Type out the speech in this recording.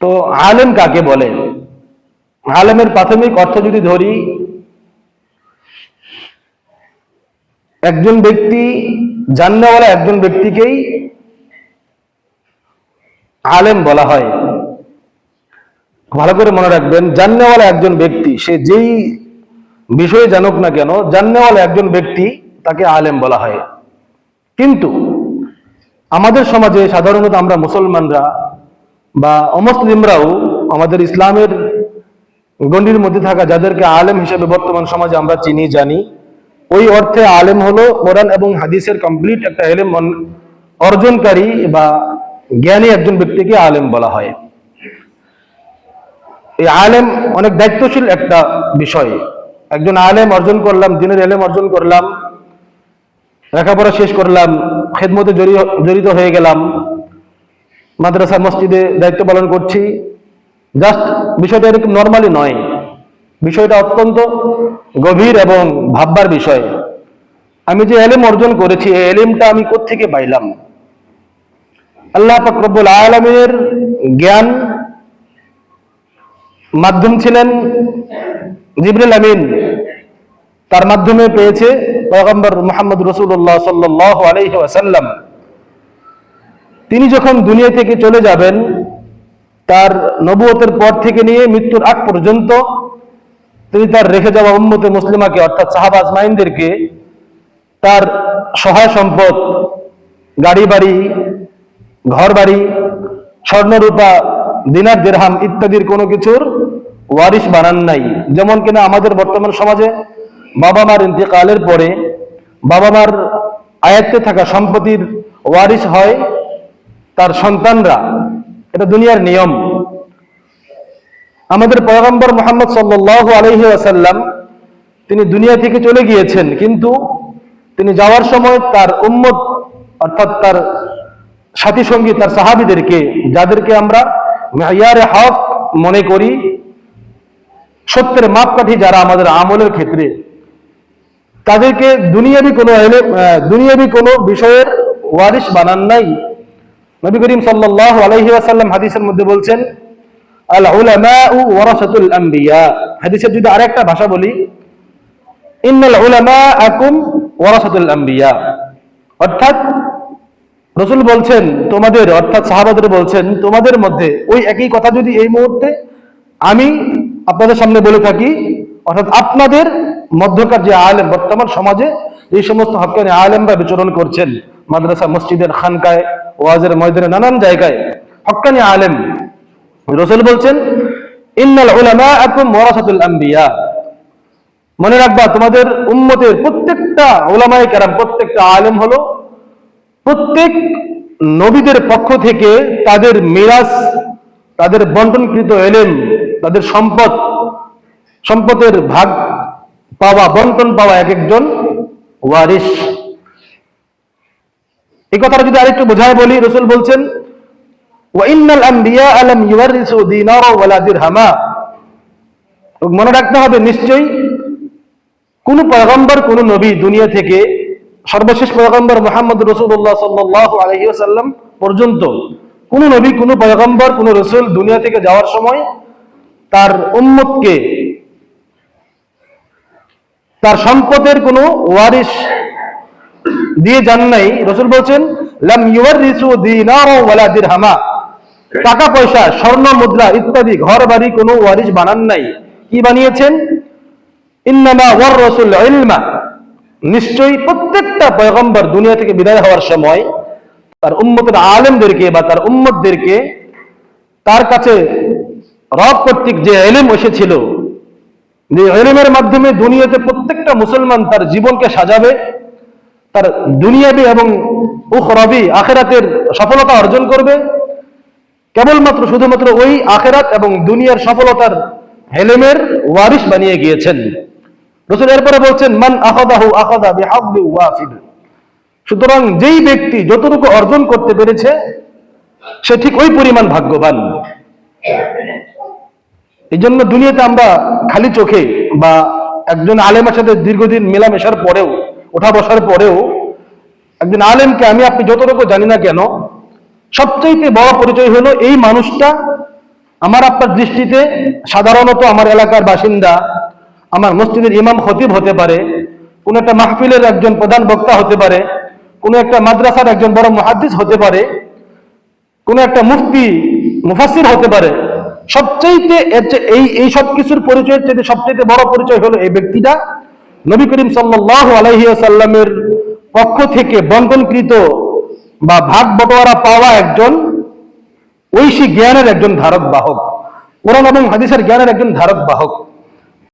তো আলেম কাকে বলে? আলেমের প্রাথমিক অর্থ যদি ধরি, একজন ব্যক্তি, জান্নাওয়ালা একজন ব্যক্তিকেই আলেম বলা হয়। ভালো করে মনে রাখবেন, জান্নাওয়ালা একজন ব্যক্তি, সে যেই বিষয়ে জানুক না কেন, জান্নাওয়ালা একজন ব্যক্তি তাকে আলেম বলা হয়। কিন্তু আমাদের সমাজে সাধারণত আমরা মুসলমানরা বা অমুসলিমরাও আমাদের ইসলামের গণ্ডির মধ্যে থাকা যাদেরকে আলেম হিসেবে বর্তমান সমাজে আমরা চিনি, জানি, ওই অর্থে আলেম হলো কোরআন এবং হাদিসের কমপ্লিট একটা এলেম অর্জনকারী বা জ্ঞানী একজন ব্যক্তিকে আলেম বলা হয়। এই আলেম অনেক দায়িত্বশীল একটা বিষয়। একজন আলেম অর্জন করলাম, দিনের এলেম অর্জন করলাম, লেখাপড়া শেষ করলাম, খেদমতে জড়ি- জড়িত হয়ে গেলাম মাদ্রাসা, মসজিদে দায়িত্ব পালন করছি। জাস্ট বিষয়টা এরকম নর্মালি নয়। বিষয়টা অত্যন্ত গভীর এবং ভাববার বিষয়। আমি যে এলেম অর্জন করেছি, এই এলেমটা আমি কোত্থেকে পাইলাম? আল্লাহ ফকরবুল আলমের জ্ঞান মাধ্যম ছিলেন জিবরুল আমিন। তার মাধ্যমে পেয়েছে পয়গম্বর মোহাম্মদ রসুল্লাহ সাল্লাহ আলহি তিনি যখন দুনিয়া থেকে চলে যাবেন, তার নবুয়তের পর থেকে নিয়ে মৃত্যুর আগ পর্যন্ত তিনি তার রেখে যাওয়া উম্মতে মুসলিমাকে, অর্থাৎ সাহাব আজমাইনদেরকে, তার সহায় সম্পদ গাড়ি বাড়ি ঘর বাড়ি স্বর্ণরূপা, দিনার দেরহাম ইত্যাদির কোনো কিছুর ওয়ারিশ বানান নাই। যেমন কিনা আমাদের বর্তমান সমাজে বাবা মার ইন্তেকালের পরে বাবা মার আয়ত্তে থাকা সম্পত্তির ওয়ারিশ হয় তার সন্তানরা, এটা দুনিয়ার নিয়ম। আমাদের পয়গম্বর মোহাম্মদ সাল্লাহ আলহি আসাল্লাম তিনি দুনিয়া থেকে চলে গিয়েছেন, কিন্তু তিনি যাওয়ার সময় তার উম্মত, অর্থাৎ তার সাথী সঙ্গী, তার সাহাবিদেরকে, যাদেরকে আমরা মেয়ারে হক মনে করি, সত্যের মাপকাঠি যারা আমাদের আমলের ক্ষেত্রে, তাদেরকে দুনিয়াবি কোনো দুনিয়াবি কোনো বিষয়ের ওয়ারিশ বানান নাই। নবী করিম সাল্লাল্লাহু আলাইহি ওয়াসাল্লাম হাদিসের মধ্যে বলছেন, আল উলামাউ ওয়ারাসাতুল আম্বিয়া। হাদিসের যদি আরেকটা ভাষা বলি, ইন্নাল উলামাআকুম ওয়ারাসাতুল আম্বিয়া। অর্থাৎ রসুল বলছেন, তোমাদের, অর্থাৎ সাহাবাদের বলছেন, তোমাদের মধ্যে ওই একই কথা যদি এই মুহূর্তে আমি আপনাদের সামনে বলে থাকি, অর্থাৎ আপনাদের মধ্যকার যে আলেম, বর্তমান সমাজে এই সমস্ত হকানি আলেমরা বিচরণ করছেন। মাদ্রাসা, মসজিদের খানকায় ওয়াজের ময়দানে নানান জায়গায় হকানি আলেম রসুল বলছেন, ইন্নাল উলামা আকুম ওয়ারাসাতুল আম্বিয়া। মনে রাখবা, তোমাদের উম্মতের প্রত্যেকটা ওলামায়ে কেরাম, প্রত্যেকটা আলেম হলো প্রত্যেক নবীদের পক্ষ থেকে তাদের মিরাজ, তাদের বন্টনকৃত এলেম, তাদের সম্পদ, সম্পদের ভাগ পাওয়া, বন্টন পাওয়া এক একজন ওয়ারিস এই কথাটা যদি আরেকটু বোঝায় বলি, রসুল বলছেন ওয়াইন্নাল আম্বিয়া আলাম ইউয়ারিসু দিনার ওয়ালা দিরহামা। মনে রাখতে হবে, নিশ্চয়ই কোন পয়গম্বর, কোন নবী দুনিয়া থেকে সর্বশেষ পয়গম্বর মোহাম্মদ রসুল্লাহ সাল্লাহ আলহিসাল্লাম পর্যন্ত কোন নবী, কোন পয়গম্বর, কোন রসুল দুনিয়া থেকে যাওয়ার সময় তার উম্মতকে, তার সম্পদের কোনো ওয়ারিশ দিয়ে যান নাই। রসুল বলছেন টাকা, পয়সা, স্বর্ণ, মুদ্রা ইত্যাদি ঘর, বাড়ি কোনো ওয়ারিশ বানান নাই। কি বানিয়েছেন? ইন্নামা ওয়ার রসুল ইলমা। নিশ্চয়ই প্রত্যেকটা পয়গম্বর দুনিয়া থেকে বিদায় হওয়ার সময় তার উম্মতের আলেমদেরকে বা তার উম্মতদেরকে তার কাছে রব কর্তৃক যে এলেম এসেছিল, যে এলেমের মাধ্যমে দুনিয়াতে প্রত্যেকটা মুসলমান তার জীবনকে সাজাবে। তার দুনিয়াবি এবং উখরবি আখেরাতের সফলতা অর্জন করবে। কেবলমাত্র শুধুমাত্র ওই আখেরাত এবং দুনিয়ার সফলতার হেলেমের ওয়ারিশ বানিয়ে গিয়েছেন। রসুল এরপরে বলছেন, মান আখাদাহু আখাদা বিহাবলি ওয়াফিদ। সুতরাং যেই ব্যক্তি যতটুকু অর্জন করতে পেরেছে, সে ঠিক ওই পরিমাণ ভাগ্যবান। এই জন্য দুনিয়াতে আমরা খালি চোখে বা একজন আলেমের সাথে দীর্ঘদিন মেলামেশার পরেও ওঠা বসার পরেও একজন আলেমকে আমি, আপনি যতটুকু জানি না কেন, সবচাইতে বড় পরিচয় হলো এই মানুষটা আমার আপনার দৃষ্টিতে সাধারণত আমার এলাকার বাসিন্দা, আমার মসজিদের ইমাম খতিব হতে পারে, কোন একটা মাহফিলের একজন প্রধান বক্তা হতে পারে, কোন একটা মাদ্রাসার একজন বড় মহাদ্দিস হতে পারে, কোন একটা মুফতি মুফাসির হতে পারে। সবচাইতে এর চেয়ে- এই এই সব কিছুর পরিচয়ের চেয়ে সবচেয়ে বড় পরিচয় হলো এই ব্যক্তিটা। নবী করিম সাল্লাহ আলহিয়াসাল্লামের পক্ষ থেকে বন্টনকৃত বা ভাগ বটোয়ারা পাওয়া একজন ঐশী জ্ঞানের একজন ধারক বাহক। কোরআন এবং হাদিসের জ্ঞানের একজন ধারক বাহক।